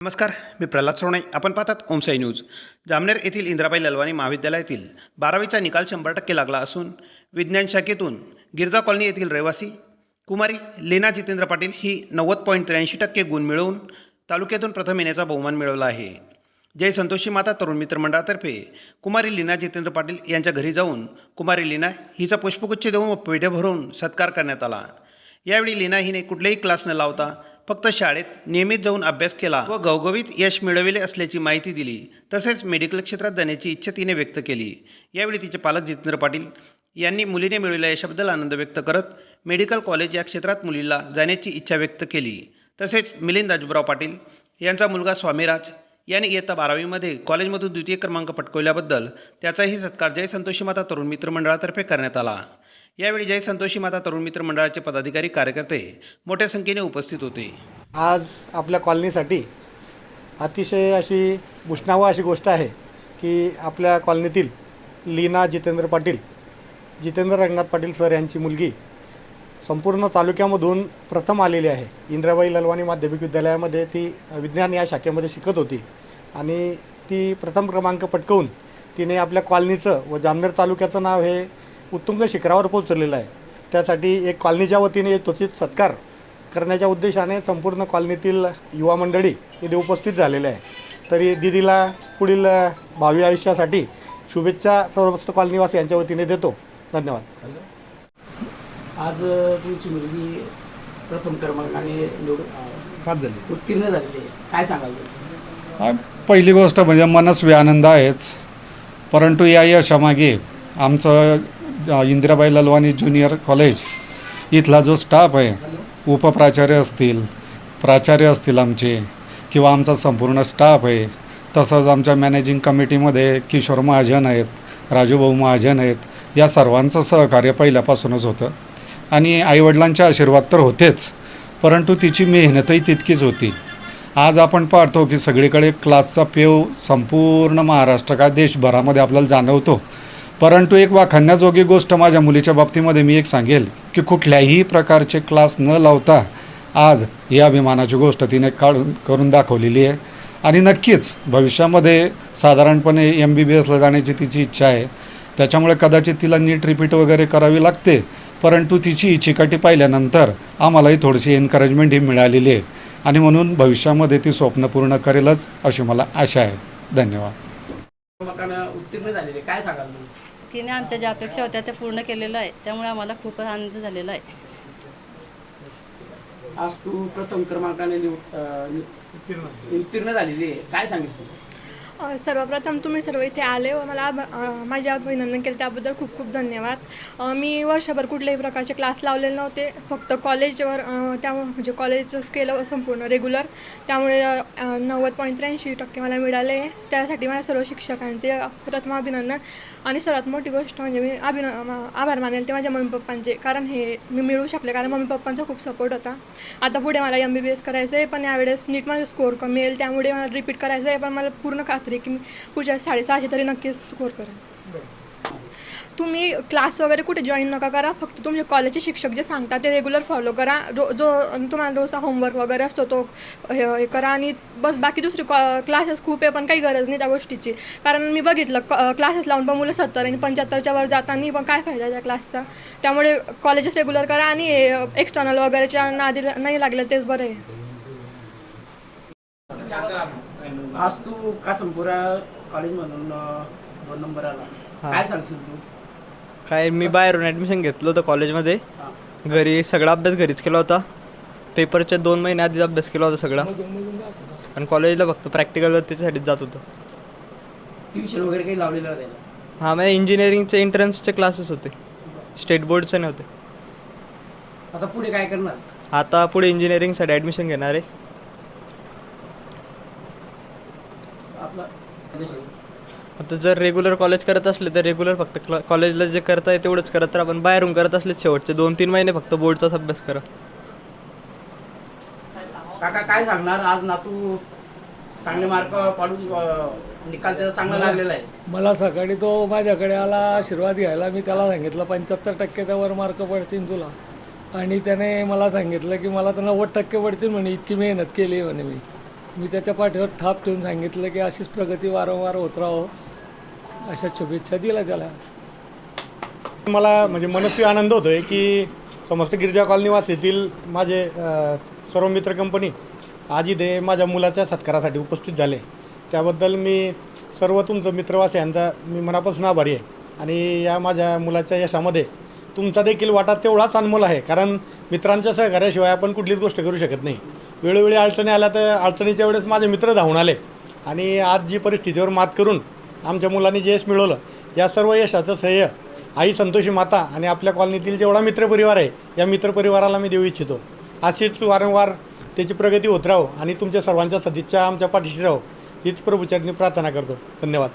नमस्कार मी प्रल्हाद सोवणे आपण पाहतात ओमसाई न्यूज. जामनेर येथील इंद्राबाई ललवाणी महाविद्यालयातील बारावीचा निकाल शंभर टक्के लागला असून विज्ञान शाखेतून गिरजा कॉलनी येथील रहिवासी कुमारी लेना जितेंद्र पाटील ही नव्वद पॉईंट त्र्याऐंशी टक्के गुण मिळवून तालुक्यातून प्रथम येण्याचा बहुमान मिळवला आहे. जय संतोषी माता तरुण मित्र मंडळातर्फे कुमारी लीना जितेंद्र पाटील यांच्या घरी जाऊन कुमारी लीना हिचा पुष्पगुच्छ देऊन व पेढे भरून सत्कार करण्यात आला. यावेळी लीना हिने कुठलेही क्लास न लावता फक्त शाळेत नियमित जाऊन अभ्यास केला व गवगवीत यश मिळविले असल्याची माहिती दिली. तसेच मेडिकल क्षेत्रात जाण्याची इच्छा तिने व्यक्त केली. यावेळी तिचे पालक जितेंद्र पाटील यांनी मुलीने मिळविलेल्या यशाबद्दल आनंद व्यक्त करत मेडिकल कॉलेज या क्षेत्रात मुलीला जाण्याची इच्छा व्यक्त केली. तसेच मिलिंद अजबराव पाटील यांचा मुलगा स्वामीराज यांनी इयत्ता बारावीमध्ये कॉलेजमधून द्वितीय क्रमांक पटकवल्याबद्दल त्याचाही सत्कार जय संतोषी माता तरुण मित्रमंडळातर्फे करण्यात आला. यावेळी जय संतोषी माता तरुण मित्र मंडळाचे पदाधिकारी कार्यकर्ते मोठ्या संख्येने उपस्थित होते. आज आपल्या कॉलनीसाठी अतिशय अशी उष्णावं अशी गोष्ट आहे की आपल्या कॉलनीतील लीना जितेंद्र पाटील जितेंद्र रंगनाथ पाटील सर यांची मुलगी संपूर्ण तालुक्यामधून प्रथम आलेली आहे. इंद्राबाई ललवाणी माध्यमिक विद्यालयामध्ये ती विज्ञान या शाखेमध्ये शिकत होती आणि ती प्रथम क्रमांक पटकवून तिने आपल्या कॉलनीचं व जामनेर तालुक्याचं नाव हे उत्तुंग शिखरावर पोचवलेलं आहे. त्यासाठी एक कॉलनीच्या वतीने एक त्वचित सत्कार करण्याच्या उद्देशाने संपूर्ण कॉलनीतील युवा मंडळी इथे उपस्थित झालेले आहे. तरी दिदीला पुढील भावी आयुष्यासाठी शुभेच्छा सर्वस्त कॉलनीवासी यांच्या वतीने देतो. धन्यवाद. आज तुमची मुलगी प्रथम क्रमांकाने पाच झाली. उत्तीर्ण झालेली काय सांगाल पहिली गोष्ट म्हणजे मनस्वी आनंद आहेच. परंतु या यशामागे आमचं इंदिराबाई ललवाणी ज्युनियर कॉलेज. इथला जो स्टाफ आहे उपप्राचार्य असतील प्राचार्य असतील आमचे किंवा आमचा संपूर्ण स्टाफ आहे तसंच आमच्या मॅनेजिंग कमिटीमध्ये किशोर महाजन आहेत राजूभाऊ महाजन आहेत या सर्वांचं सहकार्य पहिल्यापासूनच होतं. आणि आईवडिलांचे आशीर्वाद तर होतेच परंतु तिची मेहनतही तितकीच होती. आज आपण पाहतो की सगळीकडे क्लासचा पेव संपूर्ण महाराष्ट्र का देशभरामध्ये आपल्याला जाणवतो. परंतु एक वाखाण्याजोगी गोष्ट माझ्या मुलीच्या बाबतीमध्ये मी एक सांगेल की कुठल्याही प्रकारचे क्लास न लावता आज या अभिमानाची गोष्ट तिने काढून करून दाखवलेली आहे. आणि नक्कीच भविष्यामध्ये साधारणपणे एम बी बी एसला जाण्याची तिची इच्छा आहे. त्याच्यामुळे कदाचित तिला नीट रिपीट वगैरे करावी लागते परंतु तिची चिकाटी पाहिल्यानंतर आम्हालाही थोडीशी एनकरेजमेंट ही मिळालेली आहे. आणि म्हणून भविष्यामध्ये ती स्वप्न पूर्ण करेलच अशी मला आशा आहे. धन्यवाद. उत्तीर्ण काय सांगाल तिने आमच्या ज्या अपेक्षा होत्या त्या पूर्ण केलेलं आहे त्यामुळे आम्हाला खूपच आनंद झालेला आहे. आज तू प्रथम क्रमांकाने निवड अ, नि- उत्तीर्ण झालेली आहे. काय सांगितलं? सर्वप्रथम तुम्ही सर्व इथे आले व मला माझे अभिनंदन केले. त्याबद्दल खूप खूप धन्यवाद. मी वर्षभर कुठल्याही प्रकारचे क्लास लावलेले नव्हते. फक्त कॉलेजवर त्या त्यामुळे म्हणजे कॉलेजच केलं संपूर्ण रेग्युलर त्यामुळे नव्वद पॉईंट त्र्याऐंशी टक्के मला मिळाले. त्यासाठी माझ्या सर्व शिक्षकांचे प्रथम अभिनंदन. आणि सर्वात मोठी गोष्ट म्हणजे मी अभिन आभार मानेल ते माझ्या मम्मी पप्पांचे कारण हे मी मिळू शकले कारण मम्मी पप्पांचा खूप सपोर्ट होता. आता पुढे मला एम बी बी एस करायचं आहे पण यावेळेस नीट माझा स्कोअर कमी येईल. त्यामुळे मला रिपीट करायचं आहे पण मला पूर्ण खात आहे की मी पुढच्या साडेसहाशे तरी नक्कीच स्कोअर करेन. तुम्ही क्लास वगैरे कुठे जॉईन नका करा फक्त तुमचे कॉलेजचे शिक्षक जे सांगतात ते रेग्युलर फॉलो करा. रो जो तुम्हाला रोजचा होमवर्क वगैरे असतो तो हे हे करा आणि बस बाकी दुसरे क्लासेस खूप आहे पण काही गरज नाही त्या गोष्टीची. कारण मी बघितलं क्लासेस लावून पण मुलं सत्तर आणि पंच्याहत्तरच्या वर जाताना पण काय फायदा त्या क्लासचा त्यामुळे कॉलेजेस रेग्युलर करा आणि एक्सटर्नल वगैरेच्या नादी नाही लागलं तेच बरं आहे. आज तू कासमपुरा कॉलेज म्हणून दोन नंबर आला? काय सांगशील तू? काय मी बाहेरून ॲडमिशन घेतलं होतं कॉलेजमध्ये हा. घरी सगळा अभ्यास घरीच केला होता. पेपरच्या दोन महिने आधीच अभ्यास केला होता सगळा. आणि कॉलेजला फक्त प्रॅक्टिकल त्याच्यासाठीच जात होतो. ट्युशन वगैरे काही लावलेलं होतं हां म्हणजे इंजिनिअरिंगचे एंट्रन्सचे क्लासेस होते. स्टेट बोर्डचे नव्हते. आता पुढे काय करणार? आता पुढे इंजिनिअरिंगसाठी ॲडमिशन घेणार आहे. आता जर रेग्युलर कॉलेज करत असले तर रेग्युलर फक्त क्ला कॉलेजला जे करता आहे तेवढंच करत राहा पण बाहेरून करत असले शेवटचे दोन तीन महिने फक्त बोर्डचाच अभ्यास करा. काका काय सांगणार? आज नातू चांगले मार्क पाडून निकाल त्याचा चांगला लागलेला आहे. मला सकाळी तो माझ्याकडे आला आशीर्वाद घ्यायला. मी त्याला सांगितलं पंच्याहत्तर टक्क्याच्या वर मार्क पडतील तुला. आणि त्याने मला सांगितलं की मला तर नव्वद टक्के पडतील म्हणे इतकी मेहनत केली म्हणे मी. मी त्याच्या पाठीवर थाप ठेवून सांगितलं की अशीच प्रगती वारंवार होत राहो. अशा शुभेच्छा दिल्या त्याला. मला म्हणजे मनस्वी आनंद होतो आहे की समस्त गिरिजा कॉलनीवास येथील माझे अ, सर्व मित्र कंपनी आजी दे माझ्या मुलाच्या सत्कारासाठी उपस्थित झाले. त्याबद्दल मी सर्व तुमचं मित्रवास यांचा मी मनापासून आभारी आहे. आणि या माझ्या मुलाच्या यशामध्ये तुमचा देखील वाटा तेवढाच अनमोल आहे कारण मित्रांच्या सहकार्याशिवाय आपण कुठलीच गोष्ट करू शकत नाही. वेळोवेळी अडचणी आल्या तर अडचणीच्या वेळेस माझे मित्र धावून आले. आणि आज जी परिस्थितीवर मात करून आमच्या मुलांनी जे यश मिळवलं या सर्व यशाचं श्रेय आई संतोषी माता आणि आपल्या कॉलनीतील जेवढा मित्रपरिवार आहे या मित्रपरिवाराला मी देऊ इच्छितो. अशीच वारंवार त्याची प्रगती होत राहो आणि तुमच्या सर्वांच्या सदिच्छा आमच्या पाठीशी राहो हीच प्रभूचरणी प्रार्थना करतो. धन्यवाद.